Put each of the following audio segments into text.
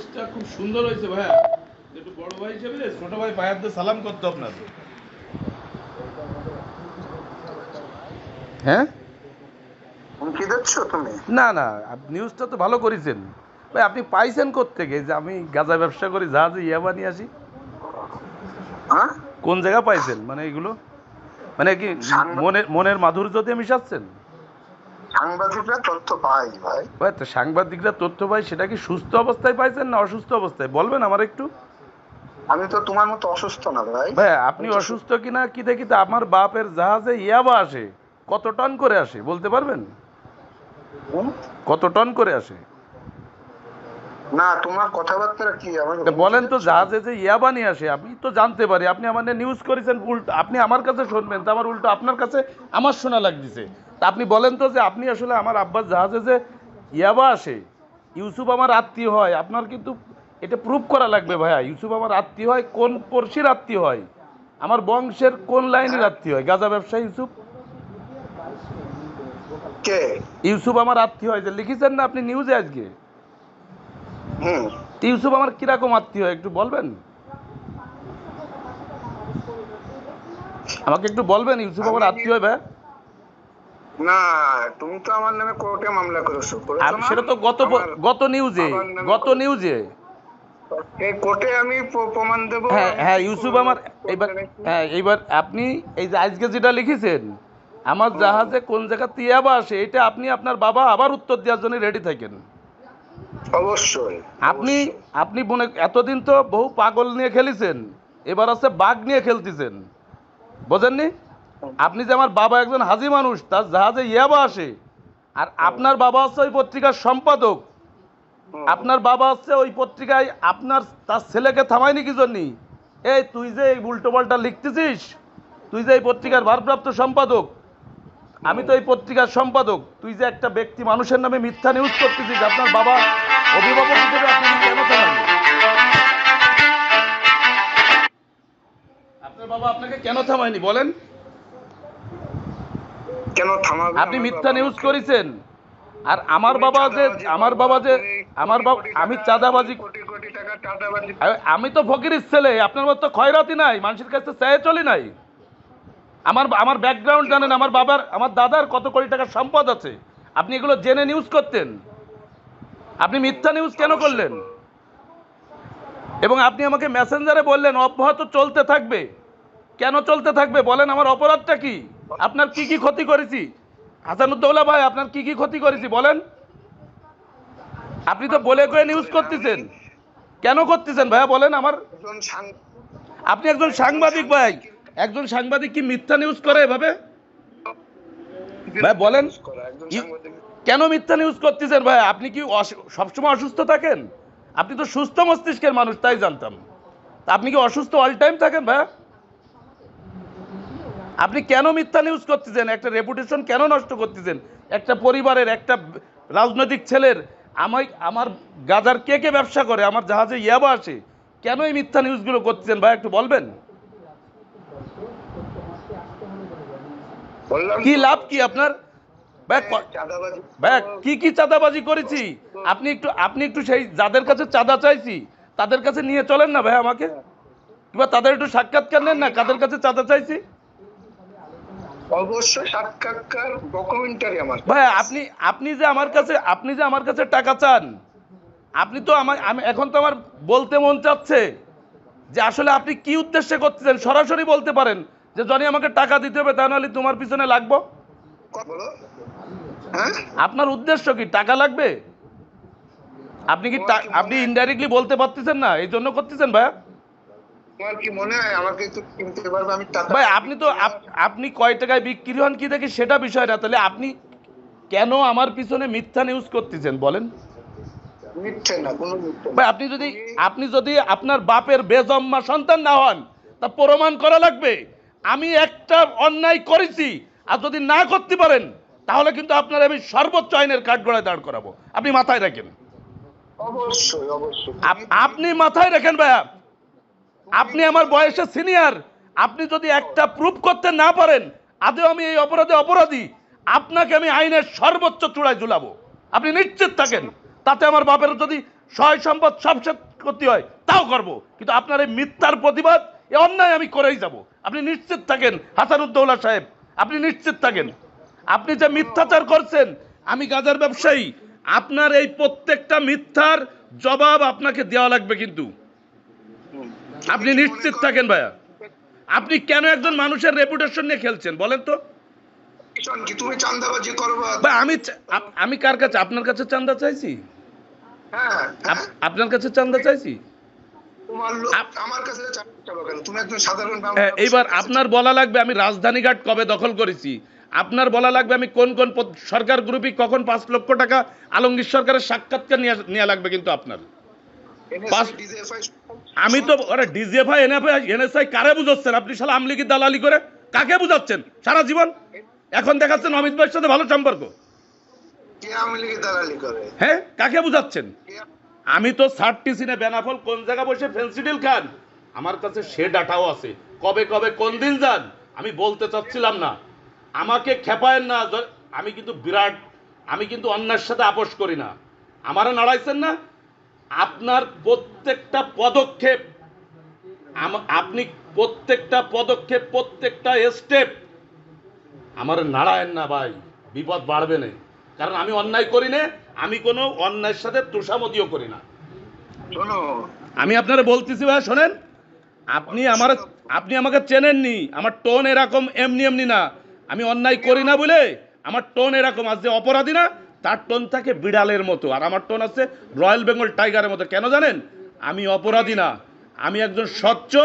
নিউজটা খুব সুন্দর হয়েছে ভাইয়া। একটু বড় ভাই হিসেবে ছোট ভাই ভাইয়ার সালাম করতো আপনার হ্যাঁ? হুমকি দিচ্ছ তুমি? না না নিউজটা তো ভালো করেছেন। ভাই আপনি পাইছেন কোত্থেকে? যে আমি গাঁজা ব্যবসা করি জাহাজে ইয়াবা নিয়ে আসি। হ্যাঁ? কোন জায়গা পাইছেন? মানে এগুলো? মানে কি মনের মনের মাধুর্য দিয়ে মিশাচ্ছেন? সাংবাদিকরা তথ্য পায় ভাই। ভাই তো সাংবাদিকরা তথ্য পায় সেটা কি সুস্থ অবস্থায় পাইছেন না অসুস্থ অবস্থায়? বলবেন আমার একটু। আমি তো তোমার মতো অসুস্থ না ভাই। ভাই আপনি অসুস্থ কিনা কি দেখি তো আমার বাপের জাহাজে ইয়াবা আসে কত টন করে আসে বলতে পারবেন? কত টন করে আসে? না তোমার কথাবার্তা কি? আমার বলেন তো জাহাজে যে ইয়াবা নিয়ে আসে আমি তো জানতে পারি। আপনি আমার নিউজ করেছেন উল্টো আপনি আমার কাছে শুনবেন তো আমার উল্টো আপনার কাছে আমার শোনা লাগতেছে। তা আপনি বলেন তো যে আপনি আসলে আমার আব্বাস জাহাজে যে ইয়াবা আসে ইউসুফ আমার আত্মীয় হয় আপনার কিন্তু এটা প্রুভ করা লাগবে ভাইয়া। ইউসুফ আমার আত্মীয় হয় কোন পড়শির আত্মীয় হয়? আমার বংশের কোন লাইনের আত্মীয় হয়? গাজা ব্যবসায়ী ইউসুফ? কে? ইউসুফ আমার আত্মীয় হয় যে লিখেছেন না আপনি নিউজে আজকে? হুম ইউসুফ আমার কীরকম আত্মীয় একটু বলবেন? আমাকে একটু বলবেন ইউসুফ আমার আত্মীয় হয় ভাই না তুমি তো আমার নামে কোর্টে মামলা করেছ। করেছ সেটা তো গত গত নিউজে গত নিউজে এই কোর্টে আমি প্রমাণ দেবো। হ্যাঁ হ্যাঁ ইউসুফ আমার কোর্টে এইবার হ্যাঁ এইবার আপনি এই যে আজকে যেটা লিখেছেন আমার জাহাজে কোন জায়গা তিয়াবা আসে এটা আপনি আপনার বাবা আবার উত্তর দেওয়ার জন্য রেডি থাকেন। অবশ্যই আপনি আপনি মনে এতদিন তো বহু পাগল নিয়ে খেলেছেন এবার আছে বাঘ নিয়ে খেলতেছেন। বোঝেননি? আপনি যে আমার বাবা একজন হাজি মানুষ তার জাহাজে ইয়াবা আসে আর আপনার বাবা হচ্ছে ওই পত্রিকার সম্পাদক। আপনার বাবা হচ্ছে ওই পত্রিকায় আপনার তার ছেলেকে থামায়নি কি জন্যি? এই তুই যে এই উল্টো পাল্টা লিখতেছিস তুই যে এই পত্রিকার ভারপ্রাপ্ত সম্পাদক আমি তো এই পত্রিকার সম্পাদক তুই যে একটা ব্যক্তি মানুষের নামে মিথ্যা নিউজ করতেছিস আপনার বাবা অভিভাবক হিসেবে আপনি কেন থামায়নি আপনার বাবা আপনাকে কেন থামায়নি? বলেন। কেন থামাবে? আপনি মিথ্যা নিউজ করেছেন। আর আমার বাবা যে আমার বাবা যে আমার বাবা আমি চাঁদাবাজি কোটি কোটি টাকা চাঁদাবাজি আ- আমি তো ফকিরের ছেলে আপনার মতো খয়রাতি নাই মানুষের কাছে চেয়ে চলি নাই। আমার আমার ব্যাকগ্রাউন্ড জানেন আমার বাবার আমার দাদার কত কোটি টাকার সম্পদ আছে? আপনি এগুলো জেনে নিউজ করতেন। আপনি মিথ্যা নিউজ কেন করলেন? এবং আপনি আমাকে মেসেঞ্জারে বললেন অব্যাহত চলতে থাকবে। কেন চলতে থাকবে? বলেন আমার অপরাধটা কি? আপনার কি কি ক্ষতি করেছি? হাসানুদ্দৌলা ভাই আপনার কি কি ক্ষতি করেছি? বলেন। আপনি তো বলে কয়ে নিউজ করতেছেন। কেন করতেছেন ভাইয়া বলেন আমার। আপনি একজন সাংবাদিক ভাই। একজন সাংবাদিক কি মিথ্যা নিউজ করে এভাবে? ভাই বলেন। কেন মিথ্যা নিউজ করতেছেন ভাই? আপনি কি সবসময় অসুস্থ থাকেন? আপনি তো সুস্থ মস্তিষ্কের মানুষ তাই জানতাম। তা আপনি কি অসুস্থ অল টাইম থাকেন ভাই? আপনি কেন মিথ্যা নিউজ করতেছেন? একটা রেপুটেশন কেন নষ্ট করতেছেন? একটা পরিবারের একটা রাজনৈতিক ছেলের আমায় আমার গাজার কে কে ব্যবসা করে? আমার জাহাজে ইয়াবা আসে। কেন এই মিথ্যা নিউজগুলো করতেছেন ভাই? একটু বলবেন? কি লাভ কি আপনার? ক- কি চাঁদাবাজি করেছি? আপনি একটু আপনি একটু সেই যাদের কাছে চাঁদা চাইছি তাদের কাছে নিয়ে চলেন না ভাই আমাকে। কিংবা তাদের একটু সাক্ষাৎকার নেন না কাদের কাছে চাঁদা চাইছি? অবশ্যই সাক্ষাৎকার ডকুমেন্টারি আমার ভাই আপনি আপনি যে আমার কাছে আপনি যে আমার কাছে টাকা চান আপনি তো আমার আমি এখন তো আমার বলতে মন চাচ্ছে যে আসলে আপনি কি উদ্দেশ্যে করতেছেন? সরাসরি বলতে পারেন যে জনি আমাকে টাকা দিতে হবে তা নাহলে তোমার পিছনে লাগবো? আপনার উদ্দেশ্য কি? টাকা লাগবে? আপনি কি আপনি ইনডাইরেক্টলি বলতে পারতেছেন না? এই জন্য করতেছেন ভাই তোমার কি হয় আমাকে একটু কিনতে পারবে? আমি টাকা ভাই আপনি তো আপনি কয় টাকায় বিক্রি হন কি দেখি সেটা বিষয় না। তাহলে আপনি কেন আমার পিছনে মিথ্যা নিউজ করতেছেন? বলেন। ভাই আপনি যদি আপনি যদি আপনার বাপের বেজম্মা সন্তান না হন তা প্রমাণ করা লাগবে। আমি একটা অন্যায় করেছি আর যদি না করতে পারেন তাহলে কিন্তু আপনার আমি সর্বোচ্চ আইনের কাঠগড়ায় দাঁড় করাবো। আপনি মাথায় রাখেন। আপনি মাথায় রাখেন ভাইয়া। আপনি আমার বয়সে সিনিয়র। আপনি যদি একটা প্রুফ করতে না পারেন আদৌ আমি এই অপরাধে অপরাধী। আপনাকে আমি আইনের সর্বোচ্চ চূড়ায় ঝুলাবো। আপনি নিশ্চিত থাকেন। তাতে আমার বাপের যদি সয় সম্পদ সব ক্ষতি হয় তাও করব। কিন্তু আপনার এই মিথ্যার প্রতিবাদ এ অন্যায় আমি করেই যাব। আপনি নিশ্চিত থাকেন হাসানুদ্দৌলা সাহেব। আপনি নিশ্চিত থাকেন। আপনি যে মিথ্যাচার করছেন আমি গাজার ব্যবসায়ী আপনার এই প্রত্যেকটা মিথ্যার জবাব আপনাকে দেওয়া লাগবে কিন্তু। আপনি নিশ্চিত থাকেন ভাইয়া। আপনি কেন একজন মানুষের রেপুটেশন নিয়ে খেলছেন বলেন তো। আমি আমি কার কাছে আপনার কাছে চান্দা চাইছি? হ্যাঁ হ্যাঁ। আপ- আপনার কাছে চান্দা চাইছি। এইবার আপনার বলা লাগবে আমি রাজধানীঘাট কবে দখল করেছি? আপনার বলা লাগবে আমি কোন কোন সরকার গ্রুপে কখন পাঁচ লক্ষ টাকা আলমগীর সরকারের সাক্ষাৎকার নেওয়া লাগবে কিন্তু আপনার। আমি তো ডিজিএফআই এনএফআই এনএসআই কারে বুঝাচ্ছেন? আপনি শালা আমলিকি দালালি করে কাকে বুঝাচ্ছেন? সারা জীবন? এখন দেখাচ্ছেন অমিত ভাইয়ের সাথে ভালো সম্পর্ক। হ্যাঁ কাকে বুঝাচ্ছেন? আমি তো সার্টি সিনে বেনাফল কোন জায়গা বসে ফেন্সিডিল খান? আমার কাছে সে ডাটাও আছে। কবে কবে কোন দিন যান? আমি বলতে চাচ্ছিলাম না। আমাকে খেপায়েন না আমি কিন্তু বিরাট আমি কিন্তু অন্যের সাথে আপোষ করি না। আমারও নাড়াইছেন না আপনার প্রত্যেকটা পদক্ষেপ আপনি প্রত্যেকটা পদক্ষেপ প্রত্যেকটা স্টেপ আমার নাড়ায়েন না ভাই বিপদ বাড়বে না। কারণ আমি অন্যায় করি না আমি কোনো অন্যায়ের সাথে তুষামতিও করি না। আমি আপনারা বলতেছি ভাই শোনেন আপনি আমার আপনি আমাকে চেনেননি আমার টোন এরকম এমনি এমনি না। আমি অন্যায় করি না বলে আমার টোন এরকম যে অপরাধী না, তার টোন থাকে বিড়ালের মতো। আর আমার টোন আছে রয়্যাল বেঙ্গল টাইগারের মতো। কেন জানেন? আমি অপরাধী না। আমি একজন স্বচ্ছ,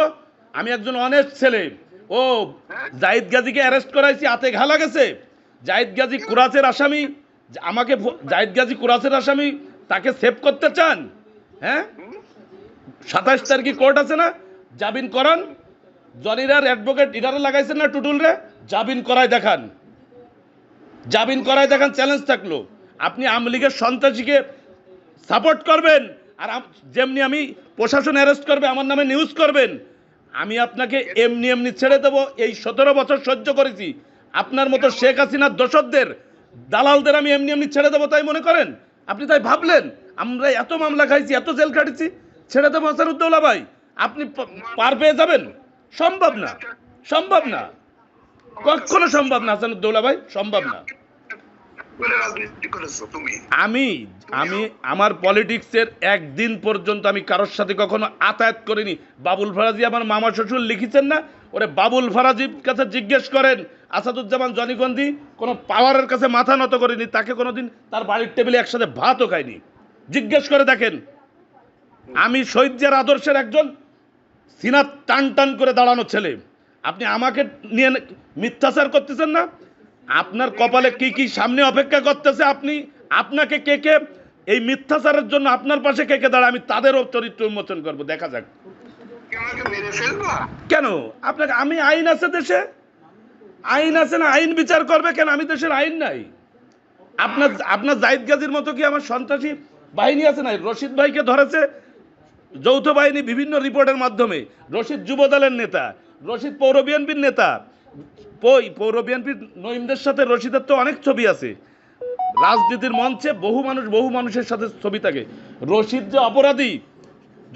আমি একজন অনেস্ট ছেলে। ও, জাহিদ গাজীকে অ্যারেস্ট করাইছি, হাতে ঘা লাগেছে। জাহিদ গাজী কুরাচের আসামি। আমাকে জাহিদ গাজী কুরাচের আসামি, তাকে সেভ করতে চান? হ্যাঁ? সাতাশ তারিখে কোর্ট আছে না? জামিন করান। জনিরার অ্যাডভোকেট ইনারে লাগাইছেন না টুটুল রে? জামিন করায় দেখান। জামিন করায় দেখান চ্যালেঞ্জ থাকল। আপনি আওয়ামী লীগের সন্ত্রাসীকে সাপোর্ট করবেন আর যেমনি আমি প্রশাসন অ্যারেস্ট করবে, আমার নামে নিউজ করবেন, আমি আপনাকে এমনি এমনি ছেড়ে দেবো, এই সতেরো বছর সহ্য করেছি। আপনার মতো শেখ হাসিনার দোসরদের দালালদের আমি এমনি এমনি ছেড়ে দেবো, তাই মনে করেন? আপনি তাই ভাবলেন? আমরা এত মামলা খাইছি, এত জেল খাটিছি, ছেড়ে দেবো হাসানুদ্দৌলা ভাই। আপনি পার পেয়ে যাবেন? সম্ভব না। সম্ভব না। কখনো সম্ভব না হাসানুদ্দৌলা ভাই? সম্ভব না। আমি আমি আমার পলিটিক্সের একদিন পর্যন্ত আমি কারোর সাথে কখনো আতায়াত করিনি। বাবুল ফরাজি আমার মামা শ্বশুর লিখেছেন না? ওরে বাবুল ফরাজির কাছে জিজ্ঞেস করেন আসাদুজ্জামান জনিগন্ধি কোনো পাওয়ারের কাছে মাথা নত করিনি তাকে কোনোদিন তার বাড়ির টেবিলে একসাথে ভাতও খাইনি জিজ্ঞেস করে দেখেন আমি শহীদের আদর্শের একজন সিনা টান টান করে দাঁড়ানো ছেলে। আপনি আমাকে নিয়ে মিথ্যাচার করতেছেন না? আপনার কপালে কি কি সামনে অপেক্ষা করতেছে আপনি? আপনাকে কে কে এই মিথ্যাচারের জন্য আপনার পাশে কে কে দাঁড়ায় আমি তাদেরও চরিত্র উন্মোচন করব দেখা যাক। কেন? আপনাকে আমি আইন আছে দেশে? আইন আছে না আইন বিচার করবে কেন? আমি দেশের আইন নাই। আপনার আপনার জাহিদ গাজীর মতো কি আমার সন্ত্রাসী বাহিনী আছে না রশিদ ভাইকে ধরেছে যৌথ বাহিনী বিভিন্ন রিপোর্টের মাধ্যমে। রশিদ যুব দলের নেতা। রশিদ পৌর বিএনপির নেতা। পই পৌর বিএনপির নইমদের সাথে রশিদের তো অনেক ছবি আছে। রাজনীতির মঞ্চে বহু মানুষ বহু মানুষের সাথে ছবি থাকে। রশিদ যে অপরাধী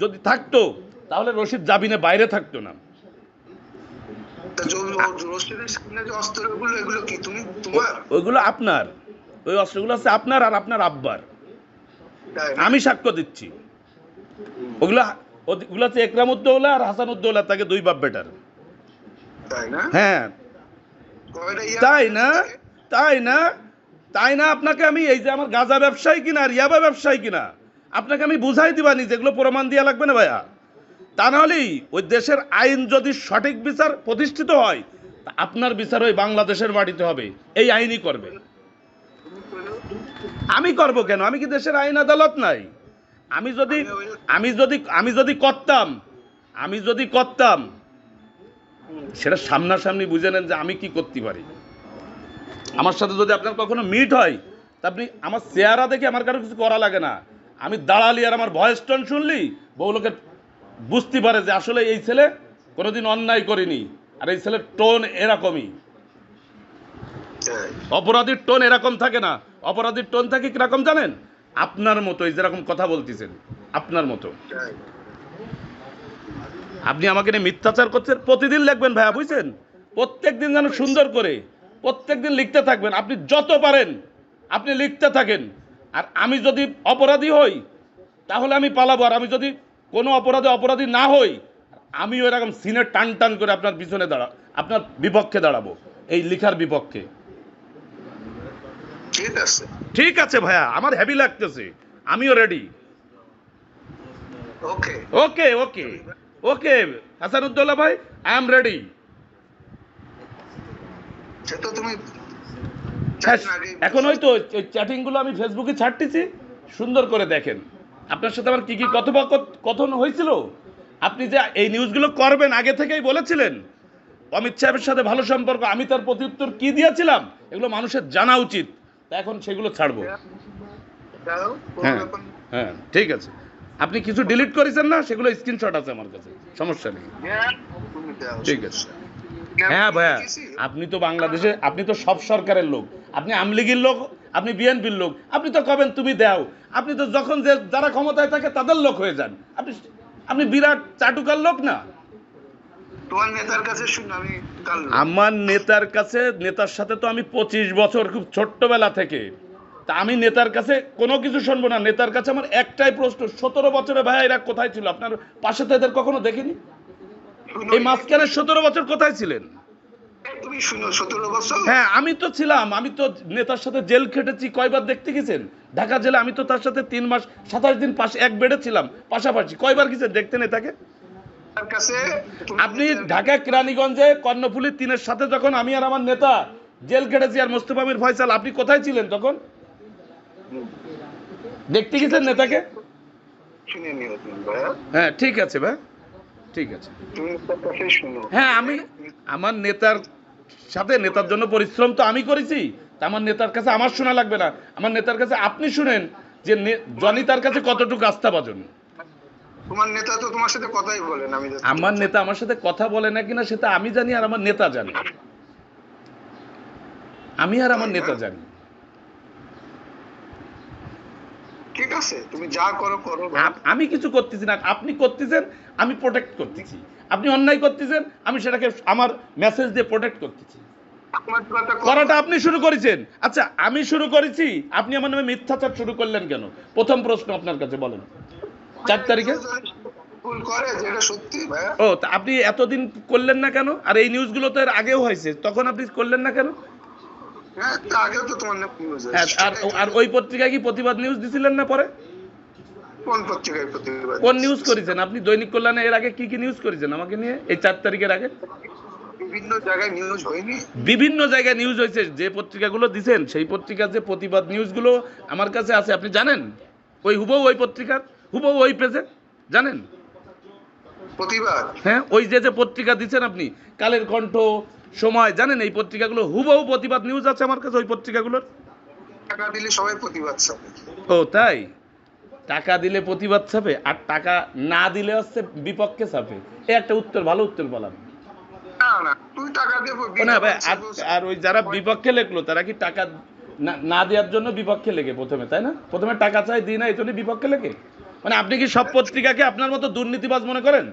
যদি থাকতো তাহলে রশিদ জামিনে বাইরে থাকতো না। ওইগুলো আপনার। ওই অস্ত্রগুলো আছে আপনার আর আপনার আব্বার। আমি সাক্ষ্য দিচ্ছি। ওগুলো ওগুলো হচ্ছে একরামুদ্দৌলা আর হাসানুদ্দৌলা তাকে দুই বাপ বেটার। হ্যাঁ। তাই না? তাই না? তাই না আপনাকে আমি এই যে আমার গাঁজা ব্যবসায়ী কিনা আর ইয়াবা ব্যবসায়ী কিনা আপনাকে আমি বুঝাই দিবানি যেগুলো প্রমাণ দেওয়া লাগবে না ভাইয়া? তা নাহলেই ওই দেশের আইন যদি সঠিক বিচার প্রতিষ্ঠিত হয় তা আপনার বিচার ওই বাংলাদেশের মাটিতে হবে। এই আইনই করবে। আমি করব কেন? আমি কি দেশের আইন আদালত নাই? আমি যদি আমি যদি আমি যদি করতাম আমি যদি করতাম সেটা সামনাসামনি বুঝে নেন যে আমি কি করতে পারি। আমার সাথে যদি আপনার কখনো মিট হয়, তা আপনি আমার চেহারা দেখে আমার কারও কিছু করা লাগে না। আমি দাঁড়ালি আর আমার ভয়েস টোন শুনলি বহু লোকের বুঝতে পারে যে আসলে এই ছেলে কোনোদিন অন্যায় করেনি, আর এই ছেলের টোন এরকমই। অপরাধীর টোন এরকম থাকে না। অপরাধীর টোন থাকে কীরকম জানেন? আপনার মতোই, যেরকম কথা বলতেছেন, আপনার মতো। আপনি আমাকে নিয়ে মিথ্যাচার করছেন প্রতিদিন লিখবেন ভাইয়া বুঝছেন? প্রত্যেক দিন যেন সুন্দর করে প্রত্যেক দিন লিখতে থাকবেন। আপনি যত পারেন আপনি লিখতে থাকেন। আর আমি যদি অপরাধী হই তাহলে আমি পালাবো। আর আমি যদি কোনো অপরাধে অপরাধী না হই আমি এরকম সিনে টান টান করে আপনার পিছনে দাঁড়া আপনার বিপক্ষে দাঁড়াবো এই লিখার বিপক্ষে। ঠিক আছে। ঠিক আছে ভাইয়া আমার হ্যাভি লাগতেছে। আমিও রেডি ওকে ওকে ওকে ওকে হাসানুদ্দৌলা ভাই আই এম রেডি এখন ওই তো ওই চ্যাটিংগুলো আমি ফেসবুকে ছাড়তেছি সুন্দর করে দেখেন। আপনার সাথে আমার কি কি কথোপকথন হয়েছিল? আপনি যে এই নিউজগুলো করবেন আগে থেকেই বলেছিলেন অমিত সাহেবের সাথে ভালো সম্পর্ক আমি তার প্রত্যুত্তর কি দিয়েছিলাম এগুলো মানুষের জানা উচিত। তা এখন সেগুলো ছাড়বো। হ্যাঁ হ্যাঁ ঠিক আছে। আপনি কিছু ডিলিট করেছেন না? সেগুলো স্ক্রিনশট আছে আমার কাছে। সমস্যা নেই। হ্যাঁ, ঠিক আছে। হ্যাঁ ভাইয়া আপনি তো বাংলাদেশে আপনি তো সব সরকারের লোক। আপনি আমলিগির লোক আপনি বিএনপির লোক। আপনি তো কবেন তুমি দাও। আপনি তো যখন যে যারা ক্ষমতায় থাকে তাদের লোক হয়ে যান। আপনি আপনি বিরাট চাটুকার লোক না? আমার নেতার কাছে নেতার সাথে তো আমি পঁচিশ বছর খুব ছোট্টবেলা থেকে। তা আমি নেতার কাছে কোনো কিছু শুনব না। নেতার কাছে আমার একটাই প্রশ্ন সতেরো বছরে ভাইয়া এরা কোথায় ছিল? আপনার পাশে তো এদের কখনো দেখিনি? এই মাঝখানে সতেরো বছর কোথায় ছিলেন? তুমি শুনো সতেরো বছর? হ্যাঁ আমি তো ছিলাম আমি তো নেতার সাথে জেল খেটেছি কয়বার দেখতে গেছেন? ঢাকা জেলে আমি তো তার সাথে তিন মাস সাতাশ দিন পাশে এক বেডে ছিলাম পাশাপাশি। কয়বার গেছেন দেখতে নেতাকে? তার কাছে আপনি ঢাকা কেরানীগঞ্জে কর্ণফুলী তিনের সাথে যখন আমি আর আমার নেতা জেল খেটেছি আর মোস্তফা আমির ফয়সাল আপনি কোথায় ছিলেন তখন? দেখতে গেছেন নেতাকে? হ্যাঁ ঠিক আছে ভাই ঠিক আছে। হ্যাঁ আমি আমার নেতার সাথে নেতার জন্য পরিশ্রম তো আমি করেছি তা আমার নেতার কাছে আমার শোনা লাগবে না। আমার নেতার কাছে আপনি শুনেন যে জনি তার কাছে কতটুকু আস্থা বাজন। তোমার নেতা তো তোমার সাথে কথাই বলেন আমি আমার নেতা আমার সাথে কথা বলে না কিনা সেটা আমি জানি আর আমার নেতা জানি। আমি আর আমার নেতা জানি। ঠিক আছে তুমি যা করো করো আমি কিছু করতেছি না। আপনি করতেছেন আমি প্রোটেক্ট করতেছি। আপনি অন্যায় করতেছেন আমি সেটাকে আমার মেসেজ দিয়ে প্রোটেক্ট করতেছি। করাটা আপনি শুরু করেছেন। আচ্ছা আমি শুরু করেছি আপনি আমার নামে মিথ্যাচার শুরু করলেন কেন? প্রথম প্রশ্ন আপনার কাছে বলেন। চার তারিখে? যেটা সত্যি ও তা আপনি এতদিন করলেন না কেন? আর এই নিউজগুলো তো এর আগেও হয়েছে। তখন আপনি করলেন না কেন? আর আর ওই পত্রিকায় কি প্রতিবাদ নিউজ দিছিলেন না পরে? কোন পত্রিকায় প্রতিবাদ? কোন নিউজ করেছেন? আপনি দৈনিক কল্যাণে এর আগে কি কি নিউজ করেছেন আমাকে নিয়ে? এই চার তারিখের আগে? বিভিন্ন জায়গায় নিউজ হয়নি। বিভিন্ন জায়গায় নিউজ হয়েছে। যে পত্রিকাগুলো দিছেন সেই পত্রিকার যে প্রতিবাদ নিউজগুলো আমার কাছে আছে। আপনি জানেন? ওই হুবহু ওই পত্রিকার? হুবহু ওই পেজে জানেন? প্রতিবাদ? হ্যাঁ ওই যে যে পত্রিকা দিচ্ছেন আপনি কালের কণ্ঠ সময় জানেন এই পত্রিকাগুলো হুবহু প্রতিবাদ নিউজ আছে আমার কাছে ওই পত্রিকাগুলোর। টাকা দিলে সবাই প্রতিবাদ চাবে। ও তাই? টাকা দিলে প্রতিবাদ ছাপে আর টাকা না দিলে হচ্ছে বিপক্ষে ছাপে এ একটা উত্তর ভালো উত্তর বললাম না না তুই টাকা দেবো ও ভাই আর ওই যারা বিপক্ষে লেখলো তারা কি টাকা না দেওয়ার জন্য বিপক্ষে লেগে প্রথমে তাই না? প্রথমে টাকা চাই দিই না এই জন্য বিপক্ষে লেগে মানে আপনি কি সব পত্রিকাকে আপনার মতো দুর্নীতিবাজ মনে করেন?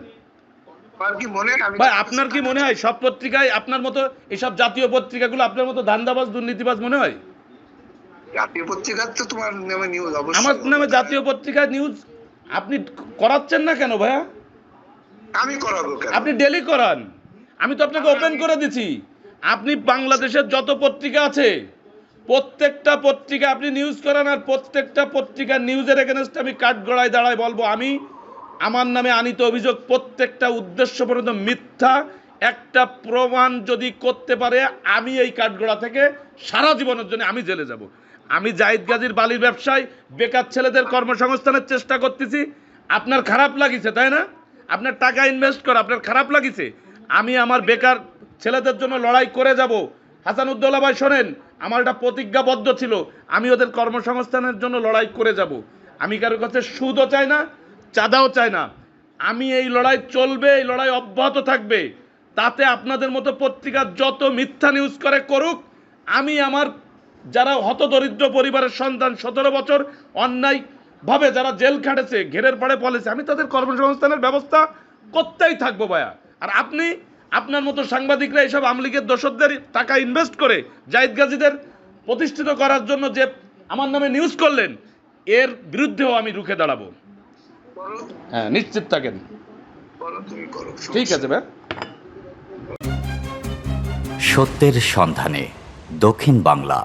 ভাই আপনার কি মনে হয়? সব পত্রিকায় আপনার মতো এসব জাতীয় পত্রিকাগুলো আপনার মতো ধান্দাবাজ দুর্নীতিবাজ মনে হয়? জাতীয় পত্রিকার তো তোমার নামে নিউজ অবশ্যই। আমার নামে জাতীয় নিউজ আপনি করাচ্ছেন না কেন ভাইয়া? আমি করাবো কেন? আপনি ডেলি করান। আমি তো আপনাকে ওপেন করে দিছি। আপনি বাংলাদেশের যত পত্রিকা আছে প্রত্যেকটা পত্রিকা আপনি নিউজ করান আর প্রত্যেকটা পত্রিকা নিউজের এগেনস্টে আমি কাঠগড়ায় দাঁড়ায় বলব। আমি আমার নামে আনিত অভিযোগ প্রত্যেকটা উদ্দেশ্য পর্যন্ত মিথ্যা। একটা প্রমাণ যদি করতে পারে, আমি এই কাঠগড়া থেকে সারা জীবনের জন্য আমি জেলে যাব। আমি জাহিদ গাজীর বালির ব্যবসায়, বেকার ছেলেদের কর্মসংস্থানের চেষ্টা করতেছি। আপনার খারাপ লাগিছে, তাই না? আপনার টাকা ইনভেস্ট করা, আপনার খারাপ লাগিছে। আমি আমার বেকার ছেলেদের জন্য লড়াই করে যাব। হাসানুদ্দৌলা ভাই, শোনেন, আমার একটা প্রতিজ্ঞাবদ্ধ ছিল। আমি ওদের কর্মসংস্থানের জন্য লড়াই করে যাব। আমি কারোর কাছে সুদও চাই না চাঁদাও চায় না। আমি এই লড়াই চলবে, এই লড়াই অব্যাহত থাকবে। তাতে আপনাদের মতো পত্রিকা যত মিথ্যা নিউজ করে করুক, আমি আমার যারা হতদরিদ্র পরিবারের সন্তান সতেরো বছর অন্যায় ভাবে যারা জেল খাটেছে, ঘেরের পাড়ে পলিসি আমি তাদের কর্মসংস্থানের ব্যবস্থা করতেই থাকব ভাইয়া। আর আপনি, আপনার মতো সাংবাদিকরা এইসব আমলিগের দোষদের টাকা ইনভেস্ট করে জাহিদ গাজীদের প্রতিষ্ঠিত করার জন্য যে আমার নামে নিউজ করলেন, এর বিরুদ্ধেও আমি রুখে দাঁড়াবো। হ্যাঁ নিশ্চিত থাকেন। তুমি করো। ঠিক আছে ভাই সত্যের সন্ধানে দক্ষিণ বাংলা।